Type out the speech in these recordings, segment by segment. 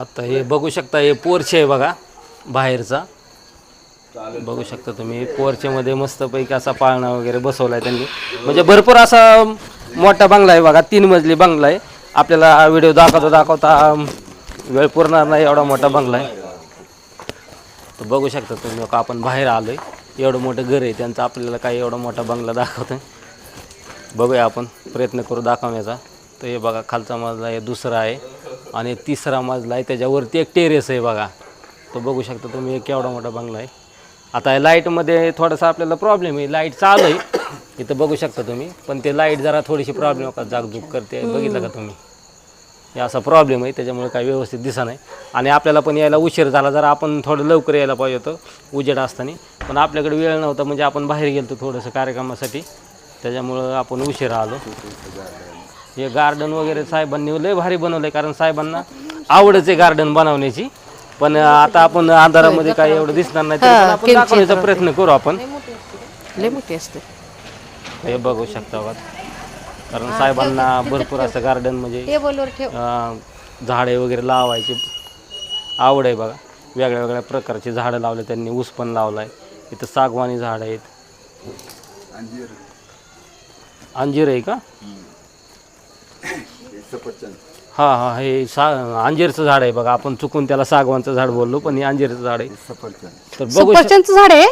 आता हे बघू शकता हे पोर्च आहे बघा बाहेरचा. बघू शकता तुम्ही पोर्चेमध्ये मस्तपैकी असा पाळणा वगैरे बसवला आहे त्यांनी. म्हणजे भरपूर असा मोठा बंगला आहे बघा तीन मजली बंगला आहे. आपल्याला हा व्हिडिओ दाखवता दाखवता वेळ पुरणार नाही एवढा मोठा बंगला आहे. तर बघू शकता तुम्ही लोक आपण बाहेर आलोय. एवढं मोठं घर आहे त्यांचं आपल्याला काही एवढा मोठा बंगला दाखवतं बघूया आपण प्रयत्न करू दाखवण्याचा. तर हे बघा खालचा मजला आहे दुसरा आहे. आणि तिसरा मजला आहे त्याच्यावरती एक टेरेस आहे बघा. तो बघू शकता तुम्ही एक केवढा मोठा बंगला आहे. आता लाईटमध्ये थोडासा आपल्याला प्रॉब्लेम आहे. लाइट चालू आहे. इथं बघू शकता तुम्ही. पण ते लाइट जरा थोडीशी प्रॉब्लेम का जागजूक करते. बघितलं का तुम्ही? हे असा प्रॉब्लेम आहे. त्याच्यामुळे काही व्यवस्थित दिसा नाही. आणि आपल्याला पण यायला उशीर झाला. जर आपण थोडं लवकर यायला पाहिजे होतं. उजेड असताना. पण आपल्याकडे वेळ नव्हता. म्हणजे आपण बाहेर गेलो थोडंसं कार्यक्रमासाठी. त्याच्यामुळं आपण उशीर आलो. हे गार्डन वगैरे साहेबांनी लय भारी बनवलं आहे कारण साहेबांना आवडच आहे गार्डन बनवण्याची. पण आता आपण अंधारामध्ये काही एवढं दिसणार नाही तरी पण आपण दाखवण्याचा प्रयत्न करू आपण. लय मोठी असते हे बघू शकता बघा. कारण साहेबांना भरपूर असं गार्डन म्हणजे टेबलवर ठेव. अं, झाडे वगैरे लावायची आवड आहे बघा. वेगळ्या वेगळ्या प्रकारची झाडं लावले त्यांनी ऊस पण लावला आहे इथं सागवानी झाडं आहेत. अंजीर. आहे का? हां हां हे सा अंजीरचं झाड आहे बघा. आपण चुकून त्याला सागवानचं झाड बोललो पण हे अंजीरचं झाड आहे. तर बघू शक- सफरचंदचं झाड आहे?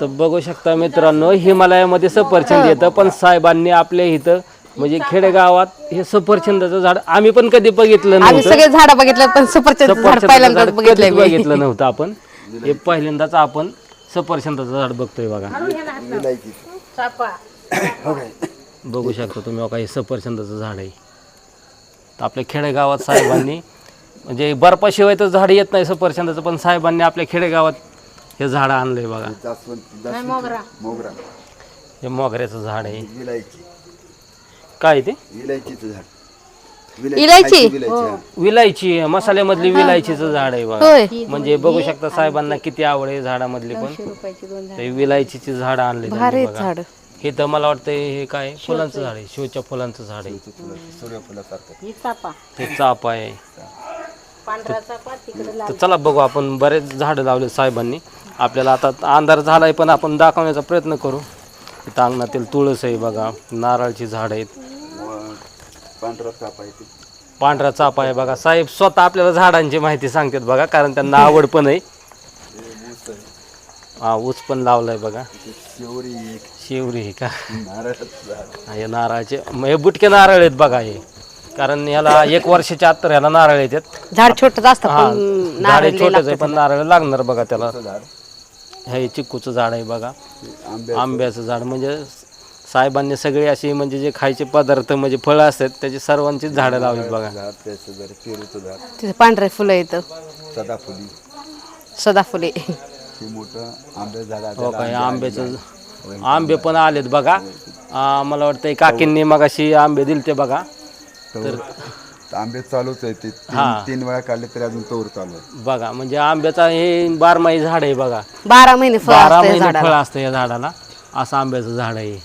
तर बघू शकता मित्रांनो हिमालयामध्ये सफरचंद येतं पण साहेबांनी आपल्या इथं म्हणजे खेडेगावात हे सफरचंदाचं झाड आम्ही पण कधी बघितलं आम्ही नव्हतं. सगळे झाड बघितलं पण सफरचंदचं झाड सफरचंदाचं पहिल्यांदाच झाड बघितलंय कधीच मी. बघितलं नव्हतं आपण. हे पहिल्यांदाच आपण सफरचंदाचं झाड बघतोय बघा. बघू शकता तुम्ही बघा हे सफरचंदाचं झाड आहे. तर आपल्या खेडेगावात साहेबांनी म्हणजे बर्फाशिवाय तर झाड येत नाही सफरचंदाचं पण साहेबांनी आपल्या खेडेगावात हे झाड आणलंय बघा. मोगरा. हे मोगऱ्याचं झाड आहे. विलायची. काय ते? विलायचीचं झाड. इलायची? विलायची हा. विलायची मसाल्यामधली विलायचीचं झाड आहे बघा. म्हणजे बघू शकता साहेबांना किती आवड आहे झाडामधली पण. ते विलायचीची झाड आणले भारी झाड. हे तर मला वाटतं हे काय फुलांचं झाड आहे शिवच्या फुलांचं झाड आहे. सूर्यफुलासारखं. ते चापा. आहे. तर चला बघू आपण बरेच झाडं लावले साहेबांनी. आपल्याला आता अंधार झालाय पण आपण दाखवण्याचा प्रयत्न करू. इथं अंगणातील तुळस आहे बघा नारळची झाड आहेत. व पांढरा चाप आहे ते. पांढरा चापा आहे बघा. साहेब स्वतः आपल्याला झाडांची माहिती सांगतात बघा कारण त्यांना आवड पण आहे. आहे. हा ऊस पण लावलाय बघा. ते शेवरी एक शिवरी आहे का? हा, हे नारळाचे मग हे बुटके नारळ आहेत बघा हे. कारण याला एक वर्षाच्या आत तर ह्याला नारळ येतात झाड छोटच असतं हा पण झाड हे छोटंच आहे पण नारळ लागणार बघा त्याला. हे चिक्कूचं झाड आहे बघा. आंबे आंब्याचं झाड म्हणजे साहेबांनी सगळे अशी म्हणजे जे खायचे पदार्थ म्हणजे फळं असतात त्याची सर्वांचीच झाडं लावलीत बघा. झाड त्याचं झाड पेरूचं झाड. तिथे पांढरे फुलं येतं सदाफुली. सदाफुले. हे मोठं झाड आहे. हो काय आंब्याचं आंबे पण आलेत बघा. आ, मला वाटतं काकींनी मग अशी आंबे दिलते बघा. तर आंबे चालूच आहे ते हा. तीन तीन वेळा काढले तरी अजून तोवर चालू आहे बघा म्हणजे आंब्याचा हे बारमाही झाड आहे बघा. बारा महिने फळ बारा असतं या महिने झाडाला. फळ असतं या झाडाला. असं आंब्याचं झाड आहे.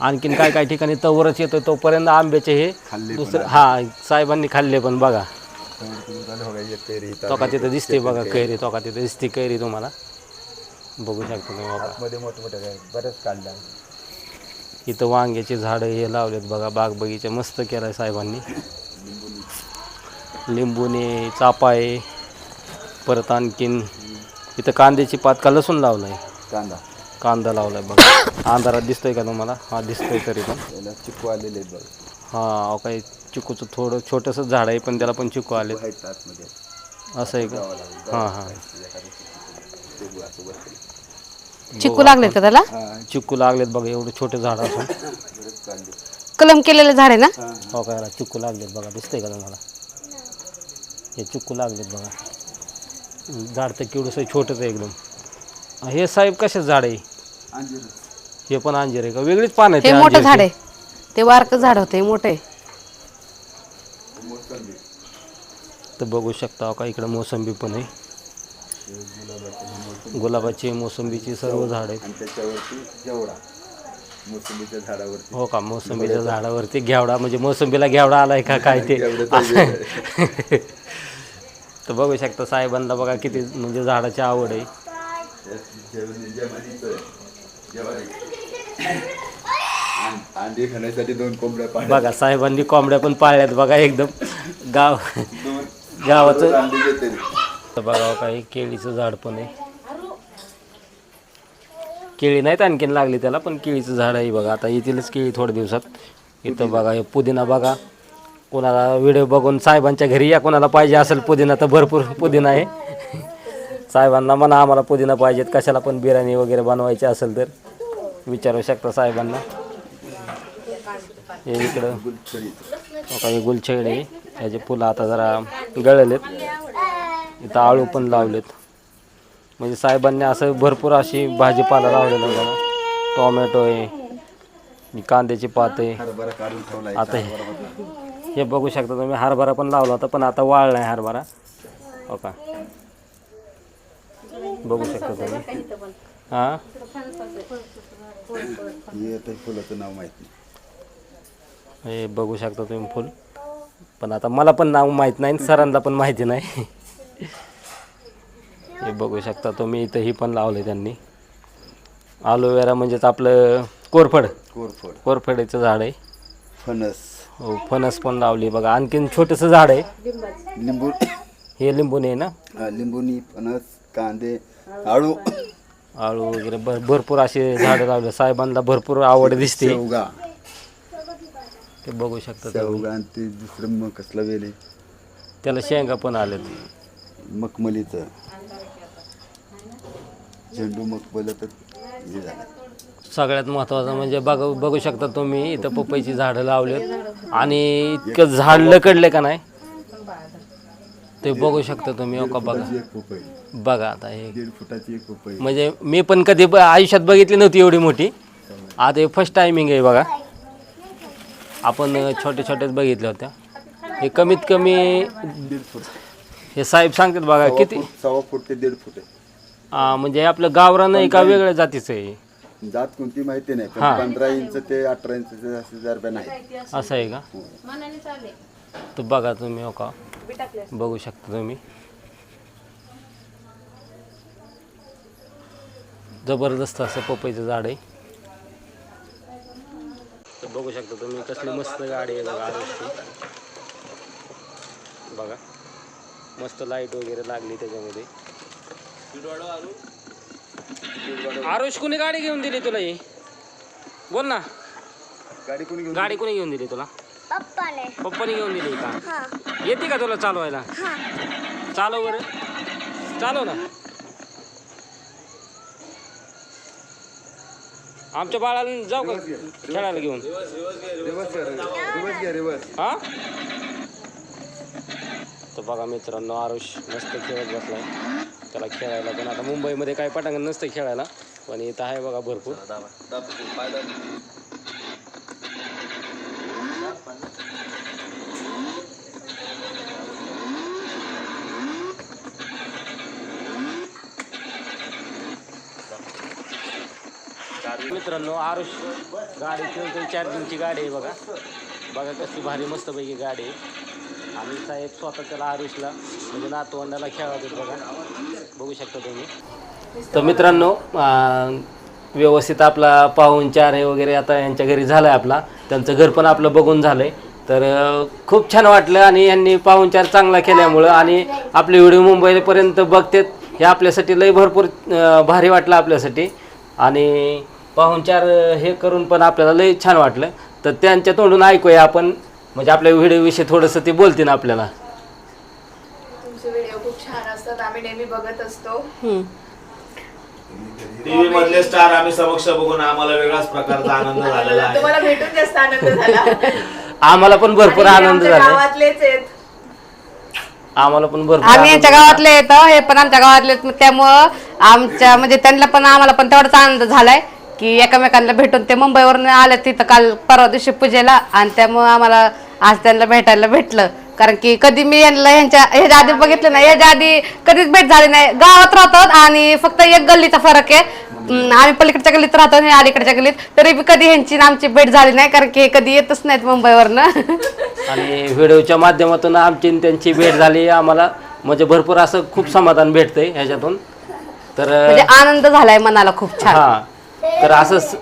आणखीन काय काय ठिकाणी तवरच येतो तोपर्यंत आंब्याचे हे खाल्ले दुसरे हा साहेबांनी खाल्ले पण बघा. तुम्ही झाले हो पेरी तोका तिथं दिसते बघा कैरी तोका तिथं दिसते कैरी तुम्हाला. बघू शकता तुम्ही बघा आतमध्ये मोठमोठे काय बरेच काढले आहे. इथं वांग्याची झाडं हे लावलेत बघा बाग बगीचा मस्त केलाय साहेबांनी. लिंबूने चापा आहे परत आणखीन इथं कांद्याची पात का लसूण लावलाय? कांदा. कांदा लावलाय बघा. अंधारात दिसतोय का तुम्हाला? हा दिसतोय तरी पण. त्याला चिकू आलेले आहेत बघ. हा काही चिकूचं थोडं छोटंसं झाड आहे पण त्याला पण चिकू आले आहेत आतमध्ये. असं आहे का? हां हां. चिकू लागले का त्याला? चिकू लागलेत बघा एवढं छोटं झाड असून. कलम केलेलं झाड आहे ना? हो. काय चिकू लागलेत बघा दिसतंय का तुम्हाला? हे चिकू लागलेत बघा. झाड तर केवढंसं छोटंच आहे एकदम. हे साहेब कशाचं झाड आहे? अंजीर. हे पण अंजीर आहे का? वेगळीच पान आहे हे ते मोठं अंजीरची. झाड आहे. ते बारक झाड होते मोठे. तर बघू शकता का इकडं मोसंबी पण आहे. गुलाबाची मोसंबीची सर्व झाड आहेत. आणि त्याच्यावरती जेवढा. मोसंबीच्या झाडावरती. हो का? मोसंबीच्या झाडावरती घेवडा म्हणजे मोसंबीला घेवडा आलाय का काय ते? तर बघू शकता साहेबांना बघा किती म्हणजे झाडाची आवड आहे. अंडी खाण्यासाठी दोन कोंबड्या बघा साहेबांनी कोंबड्या पण पाळल्यात बघा एकदम. गाव गावाचं अंडी तर बघा काही केळीचं झाड पण आहे. केळी नाहीत आणखीन लागली त्याला पण केळीचं झाड आहे बघा. आता येतीलच केळी थोड्या दिवसात. इथं बघा हे पुदिना बघा. कोणाला व्हिडिओ बघून साहेबांच्या घरी या कोणाला पाहिजे असेल पुदिना तर भरपूर पुदिना आहे. साहेबांना म्हणा आम्हाला पुदिना पाहिजेत. कशाला पण बिर्याणी वगैरे बनवायची असेल तर विचारू शकता साहेबांना. हे इकडं. काही गुलछेड. आहे याचे फुलं आता जरा गळलेत. इथं आळू पण लावलेत. म्हणजे साहेबांनी असं भरपूर अशी भाजीपाला लावलेला बघा. टोमॅटो आहे कांद्याची पात आहे. आता हे. हे बघू शकता तुम्ही हरभरा पण लावला होता पण आता वाळ नाही हरभरा. हो का? बघू शकता तुम्ही. हां? फुलाचं नाव माहीत नाही. हे बघू शकता तुम्ही फुल. पण आता मला पण नाव माहीत नाही सरांना पण माहिती नाही. हे बघू शकता तुम्ही इथं ही पण लावलं त्यांनी. अलोवेरा म्हणजेच आपलं कोरफड. कोरफड. कोरफडीचं झाड आहे. फणस. हो फणस पण लावली बघा. आणखीन छोटंसं झाड आहे. लिंबू. हे लिंबून आहे ना? हा, लिंबुनी फणस कांदे आळू. आळू वगैरे भर भरपूर असे झाडं लावले. साहेबांना भरपूर आवड दिसते. शेवगा. ते बघू शकता तुम्ही. शेवगा आणि ते दुसरं मग कसलं वेले त्याला शेंगा पण आलेत मखमलीचं. झेंडू मखमल तर हे झालं. सगळ्यात महत्त्वाचं म्हणजे बघ बघू शकता तुम्ही इथं पपईची झाडं लावलेत. आणि इतकं झाड लकडले का नाही? ते बघू शकता तुम्ही हो का बघा. एक पपई. बघा आता हे. दीड फुटाची एक पपई. म्हणजे मी पण कधी ब- आयुष्यात बघितली नव्हती एवढी मोठी. आता हे फर्स्ट टायमिंग आहे बघा. आपण छोटे छोटेच बघितल्या होत्या. हे कमीत कमी दीड फूट. हे साहेब सांगतात बघा सव्वा किती फूट- सव्वा फूट ते दीड फूट आहे. म्हणजे आपलं गावरान आहे का वेगळ्या जातीचं आहे. जात कोणती माहिती नाही पण हा. पंधरा इंच ते अठरा इंच असे दरम्यान आहे असं आहे का? तर बघा तुम्ही हो का? बघू शकता तुम्ही. जबरदस्त असं पपईचं झाड आहे. तर बघू शकता तुम्ही कसली मस्त गाडी आहे बघा आरुषची बघा. मस्त लाइट वगैरे लागली त्याच्यामध्ये. आरुष कुणी गाडी घेऊन दिली तुला ही? बोल ना. गाडी कोणी घेऊन गाडी कोणी घेऊन दिली तुला? पप्पाने. पप्पाने घेऊन दिली का? हा. येते का तुला चालवायला? चालव बरं. चालव ना. आमच्या बाळाला जाऊ का खेळायला घेऊन? हा? तर बघा मित्रांनो आरुष मस्त खेळत बसलाय. त्याला खेळायला पण आता मुंबईमध्ये काय पटांगण नसतं खेळायला पण इथं आहे बघा भरपूर. मित्रांनो आरुष गाडी खेळतोय चार्जिंगची गाडी आहे बघा. बघा कसली भारी मस्तपैकी गाडी आहे. आणि साहेब स्वतः त्याला आरुषला म्हणजे नातवंडाला खेळवतात बघा. बघू शकता तुम्ही. तर मित्रांनो व्यवस्थित आपला पाहुणचार हे वगैरे आता यांच्या घरी झालं आहे आपला. त्यांचं घर पण आपलं बघून झालं आहे तर खूप छान वाटलं आणि यांनी पाहुणचार चांगला केल्यामुळं आणि आपले व्हिडिओ मुंबईपर्यंत बघतात. हे आपल्यासाठी लय भरपूर भारी वाटलं आपल्यासाठी. आणि पाहुणचार हे करून पण आपल्याला लय छान वाटलं. तर त्यांच्या तोंडून ऐकूया आपण. म्हणजे आपल्या व्हिडिओविषयी थोडंसं ते बोलतील आपल्याला. तुमचे व्हिडिओ खूप छान असतात. आम्ही नेहमी बघत असतो. हम्म. टीव्ही मधले स्टार आम्ही समक्ष बघून आम्हाला वेगळाच प्रकारचा आनंद झालेला आहे. तुम्हाला भेटून जास्त आनंद झाला. आम्हाला पण भरपूर आणि हे आनंद आमच्या झाला. गावातलेच आहेत. आम्हाला पण भरपूर आम्ही आनंद यांच्या झाला. गावातले येतो हे पण आमच्या गावातले आहेत. त्यामुळं आमच्या म्हणजे त्यांना पण आम्हाला पण तेवढाच आनंद झालाय की एकमेकांना भेटून ते मुंबईवरून आले तिथं काल परवा दिवशी पूजेला. आणि त्यामुळं आम्हाला आज त्यांना भेटायला भेटलं. कारण की कधी मी यांना यांच्या ह्याच्या आधी बघितलं नाही. याच्या आधी कधीच भेट झाली नाही. गावात राहतो आणि फक्त एक गल्लीचा फरक आहे. अं, आम्ही पलीकडच्या गल्लीत राहतो आणि हे अलीकडच्या गल्लीत. तरी बी कधी ह्यांची आणि आमची भेट झाली नाही कारण की हे कधी येतच नाहीत मुंबईवरनं. आणि व्हिडिओच्या माध्यमातून आमची आणि त्यांची भेट झाली. आम्हाला म्हणजे भरपूर असं खूप समाधान भेटतंय ह्याच्यातून. तर म्हणजे आनंद झालाय मनाला खूप छान. हा. तर असं स-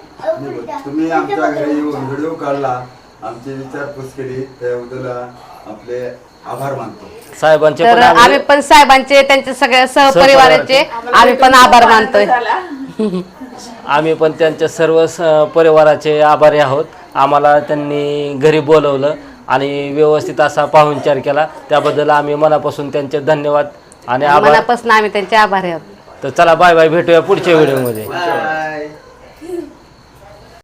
तुम्ही आमच्या घरी येऊन व्हिडिओ काढला. आमची विचारपूस केली त्याबद्दल आपले आभार मानतो. साहेबांचे तर पण आम्ही आम्ही पण साहेबांचे त्यांच्या सगळ्या सहपरिवाराचे आम्ही पण आभार मानतोय. आम्ही पण त्यांच्या सर्व स- परिवाराचे आभारी आहोत. आम्हाला त्यांनी घरी बोलवलं आणि व्यवस्थित असा पाहुणचार केला. त्याबद्दल आम्ही मनापासून त्यांचे धन्यवाद आणि आभार. मनापासून आम्ही त्यांचे आभारी आहोत. तर चला बाय बाय भेटूया पुढच्या व्हिडिओमध्ये.